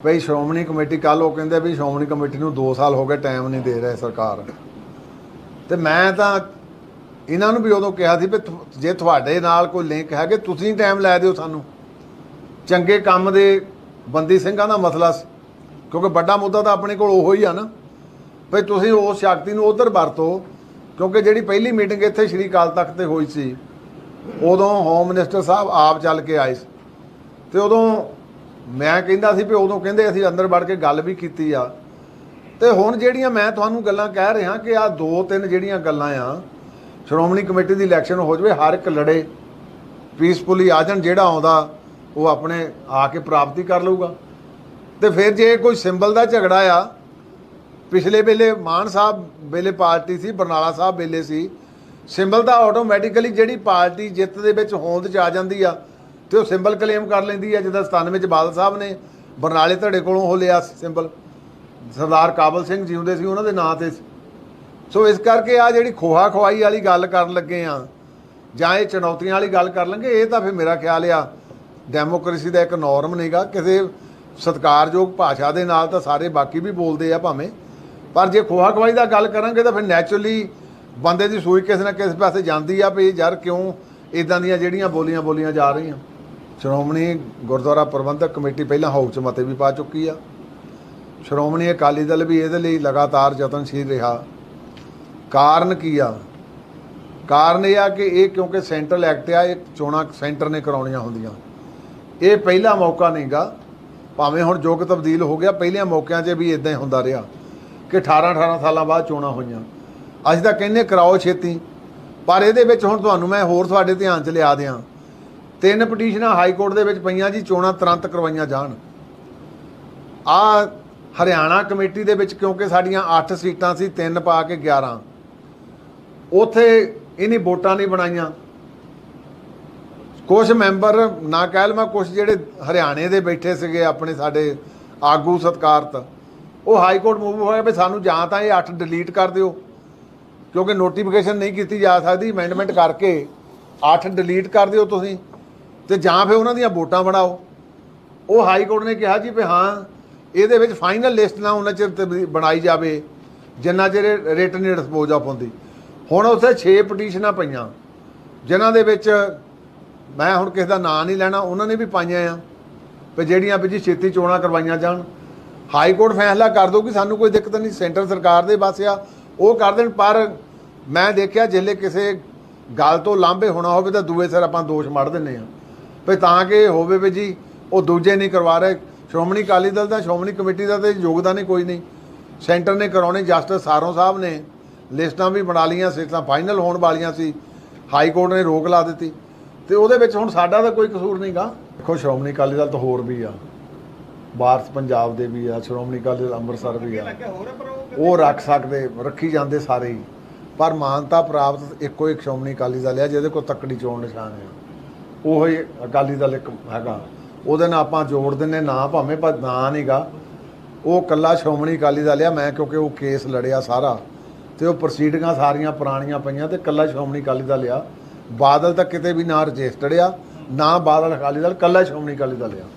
ਭਈ ਸ਼੍ਰੋਮਣੀ ਕਮੇਟੀ ਕੱਲ ਉਹ ਕਹਿੰਦੇ ਵੀ ਸ਼੍ਰੋਮਣੀ ਕਮੇਟੀ ਨੂੰ 2 ਸਾਲ ਹੋ ਗਏ ਟਾਈਮ ਨਹੀਂ ਦੇ ਰਹੇ ਸਰਕਾਰ। ਤੇ ਮੈਂ ਤਾਂ ਇਹਨਾਂ ਨੂੰ ਵੀ ਉਦੋਂ ਕਿਹਾ ਸੀ ਵੀ ਜੇ ਤੁਹਾਡੇ ਨਾਲ ਕੋਈ ਲਿੰਕ ਹੈਗੇ, ਤੁਸੀਂ ਟਾਈਮ ਲੈ ਦਿਓ ਸਾਨੂੰ। ਚੰਗੇ ਕੰਮ ਦੇ ਬੰਦੀ ਸਿੰਘਾਂ ਦਾ ਮਸਲਾ ਸੀ, ਕਿਉਂਕਿ ਵੱਡਾ ਮੁੱਦਾ ਤਾਂ ਆਪਣੇ ਕੋਲ ਉਹੋ ਹੀ ਆ ਨਾ। ਭਈ ਤੁਸੀਂ ਉਸ ਸ਼ਕਤੀ ਨੂੰ ਉਧਰ ਵਰਤੋ, ਕਿਉਂਕਿ ਜਿਹੜੀ ਪਹਿਲੀ ਮੀਟਿੰਗ ਇੱਥੇ ਸ਼੍ਰੀ ਅਕਾਲ ਤਖਤ ਤੇ ਹੋਈ ਸੀ, ਉਦੋਂ ਹੋਮ ਮਿਨਿਸਟਰ ਸਾਹਿਬ ਆਪ ਚੱਲ ਕੇ ਆਏ ਸੀ। ਤੇ ਉਦੋਂ ਮੈਂ ਕਹਿੰਦਾ ਸੀ ਵੀ ਉਦੋਂ ਕਹਿੰਦੇ ਅਸੀਂ ਅੰਦਰ ਵੜ ਕੇ ਗੱਲ ਵੀ ਕੀਤੀ ਆ। ਤੇ ਹੁਣ ਜਿਹੜੀਆਂ ਮੈਂ ਤੁਹਾਨੂੰ ਗੱਲਾਂ ਕਹਿ ਰਿਹਾ ਕਿ ਆ ਦੋ ਤਿੰਨ ਜਿਹੜੀਆਂ ਗੱਲਾਂ ਆ, ਸ਼੍ਰੋਮਣੀ ਕਮੇਟੀ ਦੀ ਇਲੈਕਸ਼ਨ ਹੋ ਜਵੇ, ਹਰ ਇੱਕ ਲੜੇ ਪੀਸਫੁਲੀ ਆ ਜਾਣ, ਜਿਹੜਾ ਆਉਂਦਾ, ਉਹ ਆਪਣੇ ਆ ਕੇ ਪ੍ਰਾਪਤੀ ਕਰ ਲਊਗਾ। ਤੇ ਫਿਰ ਜੇ ਕੋਈ ਸਿੰਬਲ ਦਾ ਝਗੜਾ ਆ, ਪਿਛਲੇ ਵੇਲੇ ਮਾਨ ਸਾਹਿਬ ਵੇਲੇ ਪਾਰਟੀ ਸੀ, ਬਰਨਾਲਾ ਸਾਹਿਬ ਵੇਲੇ ਸੀ, ਸਿੰਬਲ ਦਾ ਆਟੋਮੈਟਿਕਲੀ ਜਿਹੜੀ ਪਾਰਟੀ ਜਿੱਤ ਦੇ ਵਿੱਚ ਹੋਂਦ ਚ ਆ ਜਾਂਦੀ ਆ ਤੇ ਉਹ ਸਿੰਬਲ ਕਲੇਮ ਕਰ ਲੈਂਦੀ ਹੈ, ਜਿੱਦਾਂ 97 'ਚ ਬਾਦਲ ਸਾਹਿਬ ਨੇ ਬਰਨਾਲੇ ਧੜੇ ਕੋਲੋਂ ਉਹ ਲਿਆ ਸਿੰਬਲ। ਸਰਦਾਰ ਕਾਬਲ ਸਿੰਘ ਜਿਉਂਦੇ ਸੀ, ਉਹਨਾਂ ਦੇ ਨਾਂ ਤੇ ਸੀ। ਸੋ ਇਸ ਕਰਕੇ ਆ ਜਿਹੜੀ ਖੋਹਾ ਖਵਾਈ ਵਾਲੀ ਗੱਲ ਕਰਨ ਲੱਗੇ ਆ, ਜਾਂ ਇਹ ਚੁਣੌਤੀਆਂ ਵਾਲੀ ਗੱਲ ਕਰ ਲਾਂਗੇ, ਇਹ ਤਾਂ ਫਿਰ ਮੇਰਾ ਖਿਆਲ ਆ, ਡੈਮੋਕ੍ਰੇਸੀ ਦਾ ਇੱਕ ਨਾਰਮ ਨਹੀਂਗਾ ਕਿਸੇ ਸਤਿਕਾਰਯੋਗ ਭਾਸ਼ਾ ਦੇ ਨਾਲ ਤਾਂ ਸਾਰੇ ਬਾਕੀ ਵੀ ਬੋਲਦੇ ਆ ਭਾਵੇਂ। ਪਰ ਜੇ ਖੋਹਾ ਖਵਾਈ ਦਾ ਗੱਲ ਕਰਾਂਗੇ ਤਾਂ ਫਿਰ ਨੈਚੁਰਲੀ ਬੰਦੇ ਦੀ ਸੂਈ ਕਿਸੇ ਨਾ ਕਿਸੇ ਪਾਸੇ ਜਾਂਦੀ ਆ ਵੀ ਯਾਰ ਕਿਉਂ ਇਦਾਂ ਦੀਆਂ ਜਿਹੜੀਆਂ ਬੋਲੀਆਂ ਬੋਲੀਆਂ ਜਾ ਰਹੀਆਂ। ਸ਼੍ਰੋਮਣੀ ਗੁਰਦੁਆਰਾ ਪ੍ਰਬੰਧਕ ਕਮੇਟੀ ਪਹਿਲਾਂ ਹਾਊਸ 'ਚ ਮਤੇ ਵੀ ਪਾ ਚੁੱਕੀ ਆ। ਸ਼੍ਰੋਮਣੀ ਅਕਾਲੀ ਦਲ ਵੀ ਇਹਦੇ ਲਈ ਲਗਾਤਾਰ ਯਤਨਸ਼ੀਲ ਰਿਹਾ। ਕਾਰਨ ਕੀ ਆ? ਕਾਰਨ ਇਹ ਆ ਕਿ ਇਹ ਕਿਉਂਕਿ ਸੈਂਟਰਲ ਐਕਟ ਆ, ਇਹ ਚੋਣਾਂ ਸੈਂਟਰ ਨੇ ਕਰਾਉਣੀਆਂ ਹੁੰਦੀਆਂ। ਇਹ ਪਹਿਲਾ ਮੌਕਾ ਨਹੀਂਗਾ। ਭਾਵੇਂ ਹੁਣ ਯੁੱਗ ਤਬਦੀਲ ਹੋ ਗਿਆ, ਪਹਿਲਿਆਂ ਮੌਕਿਆਂ 'ਚ ਵੀ ਇਦਾਂ ਹੀ ਹੁੰਦਾ ਰਿਹਾ ਕਿ 18 18 ਸਾਲਾਂ ਬਾਅਦ ਚੋਣਾਂ ਹੋਈਆਂ। ਅੱਜ ਤਾਂ ਕਹਿੰਦੇ ਕਰਾਓ ਛੇਤੀ। ਪਰ ਇਹਦੇ ਵਿੱਚ ਹੁਣ ਤੁਹਾਨੂੰ ਮੈਂ ਹੋਰ ਤੁਹਾਡੇ ਧਿਆਨ 'ਚ ਲਿਆ ਦਿਆਂ। ਤਿੰਨ ਪਟੀਸ਼ਨਾਂ ਹਾਈ ਕੋਰਟ ਦੇ ਵਿੱਚ ਪਈਆਂ ਜੀ, ਚੋਣਾਂ ਤੁਰੰਤ ਕਰਵਾਈਆਂ ਜਾਣ। ਆ ਹਰਿਆਣਾ ਕਮੇਟੀ ਦੇ ਵਿੱਚ ਕਿਉਂਕਿ ਸਾਡੀਆਂ 8 ਸੀਟਾਂ ਸੀ, ਤਿੰਨ ਪਾ ਕੇ 11 ਉਥੇ ਇਹਨੇ ਵੋਟਾਂ ਨਹੀਂ ਬਣਾਈਆਂ। ਕੁਝ ਮੈਂਬਰ, ਨਾ ਕਹਿ ਲਵਾਂ ਕੁਝ ਜਿਹੜੇ ਹਰਿਆਣੇ ਦੇ ਬੈਠੇ ਸੀਗੇ ਆਪਣੇ ਸਾਡੇ ਆਗੂ ਸਤਕਾਰਤ, ਉਹ ਹਾਈ ਕੋਰਟ ਮੂਵ ਹੋਇਆ ਵੀ ਸਾਨੂੰ ਜਾਂ ਤਾਂ ਇਹ 8 ਡਿਲੀਟ ਕਰ ਦਿਓ, ਕਿਉਂਕਿ ਨੋਟੀਫਿਕੇਸ਼ਨ ਨਹੀਂ ਕੀਤੀ ਜਾ ਸਕਦੀ ਅਮੈਂਡਮੈਂਟ ਕਰਕੇ 8 ਡਿਲੀਟ ਕਰ ਦਿਓ ਤੁਸੀਂ। ਤੇ ਜਾਂ ਫਿਰ ਉਹਨਾਂ ਦੀਆਂ ਵੋਟਾਂ ਬਣਾਓ। ਉਹ ਹਾਈ ਕੋਰਟ ਨੇ ਕਿਹਾ ਜੀ ਵੀ ਹਾਂ, ਇਹਦੇ ਵਿੱਚ ਫਾਈਨਲ ਲਿਸਟ ਨਾ ਉਹਨਾਂ ਚਿਰ ਬਣਾਈ ਜਾਵੇ, ਜਿੰਨਾ ਚਿਰ ਰਿਟਨ ਡਿਸਪੋਜ਼ ਆਫ ਹੁੰਦੀ। ਹੁਣ ਉੱਥੇ 6 ਪਟੀਸ਼ਨਾਂ ਪਈਆਂ, ਜਿਨ੍ਹਾਂ ਦੇ ਵਿੱਚ ਮੈਂ ਹੁਣ ਕਿਸੇ ਦਾ ਨਾਂ ਨਹੀਂ ਲੈਣਾ, ਉਹਨਾਂ ਨੇ ਵੀ ਪਾਈਆਂ ਆ, ਵੀ ਜਿਹੜੀਆਂ ਵੀ ਜੀ ਛੇਤੀ ਚੋਣਾਂ ਕਰਵਾਈਆਂ ਜਾਣ। ਹਾਈ ਕੋਰਟ ਫੈਸਲਾ ਕਰ ਦੋ ਕਿ ਸਾਨੂੰ ਕੋਈ ਦਿੱਕਤ ਨਹੀਂ, ਸੈਂਟਰ ਸਰਕਾਰ ਦੇ ਬਸ ਆ, ਉਹ ਕਰ ਦੇਣ, ਪਰ ਮੈਂ ਦੇਖਿਆ ਜਿੱਲੇ ਕਿਸੇ ਗੱਲ ਤੋਂ ਲਾਂਭੇ ਹੋਣਾ ਹੋਵੇ ਤਾਂ ਦੂਏ ਸਿਰ ਆਪਾਂ ਦੋਸ਼ ਮੜ ਦਿੰਨੇ ਆ। ਵੀ ਤਾਂ ਕਿ ਹੋਵੇ ਵੀ ਜੀ, ਉਹ ਦੂਜੇ ਨਹੀਂ ਕਰਵਾ ਰਹੇ। ਸ਼੍ਰੋਮਣੀ ਅਕਾਲੀ ਦਲ ਦਾ, ਸ਼੍ਰੋਮਣੀ ਕਮੇਟੀ ਦਾ ਤੇ ਯੋਗਦਾਨ ਹੀ ਕੋਈ ਨਹੀਂ। ਸੈਂਟਰ ਨੇ ਕਰਾਉਣੇ, ਜਸਟਿਸ ਸਾਰੋਂ ਸਾਹਿਬ ਨੇ ਲਿਸਟਾਂ ਵੀ ਬਣਾ ਲਈਆਂ ਸੀਟਾਂ ਫਾਈਨਲ ਹੋਣ ਵਾਲੀਆਂ ਸੀ। ਹਾਈ ਕੋਰਟ ਨੇ ਰੋਕ ਲਾ ਦਿੱਤੀ। ਤੇ ਉਹਦੇ ਵਿੱਚ ਹੁਣ ਸਾਡਾ ਤਾਂ ਕੋਈ ਕਸੂਰ ਨਹੀਂਗਾ। ਦੇਖੋ, ਸ਼੍ਰੋਮਣੀ ਅਕਾਲੀ ਦਲ ਤਾਂ ਹੋਰ ਵੀ ਆ। ਬਾਰਸ ਪੰਜਾਬ ਦੇ ਵੀ ਆ, ਸ਼੍ਰੋਮਣੀ ਅਕਾਲੀ ਦਲ ਅੰਮ੍ਰਿਤਸਰ ਵੀ ਆ। ਉਹ ਰੱਖ ਸਕਦੇ, ਰੱਖੀ ਜਾਂਦੇ ਸਾਰੇ ਹੀ। ਪਰ ਮਾਨਤਾ ਪ੍ਰਾਪਤ ਇੱਕੋ ਇੱਕ ਸ਼੍ਰੋਮਣੀ ਅਕਾਲੀ ਦਲ ਆ, ਜਿਹਦੇ ਕੋਲ ਤੱਕੜੀ ਚੋਣ ਨਿਸ਼ਾਨ ਹੈ ਉਹ ਹੀ ਅਕਾਲੀ ਦਲ ਇੱਕ ਹੈਗਾ। ਉਹਦੇ ਨਾਲ ਆਪਾਂ ਜੋੜ ਦਿੰਨੇ ਨਾ ਭਾਵੇਂ ਪਰ ਨਾਂ ਨਹੀਂਗਾ ਉਹ ਕੱਲਾ ਸ਼੍ਰੋਮਣੀ ਅਕਾਲੀ ਦਲ ਆ, ਮੈਂ ਕਿਉਂਕਿ ਉਹ ਕੇਸ ਲੜਿਆ ਸਾਰਾ। ਤੇ ਉਹ ਪ੍ਰੋਸੀਡਿੰਗਾਂ ਸਾਰੀਆਂ ਪੁਰਾਣੀਆਂ ਪਈਆਂ ਤੇ ਕੱਲਾ ਸ਼੍ਰੋਮਣੀ ਅਕਾਲੀ ਦਲ ਆ। ਬਾਦਲ ਤਾਂ ਕਿਤੇ ਵੀ ਨਾ ਰਜਿਸਟਰਡ ਆ, ਨਾ ਬਾਦਲ ਅਕਾਲੀ ਦਲ, ਕੱਲਾ ਸ਼੍ਰੋਮਣੀ ਅਕਾਲੀ ਦਲ ਆ।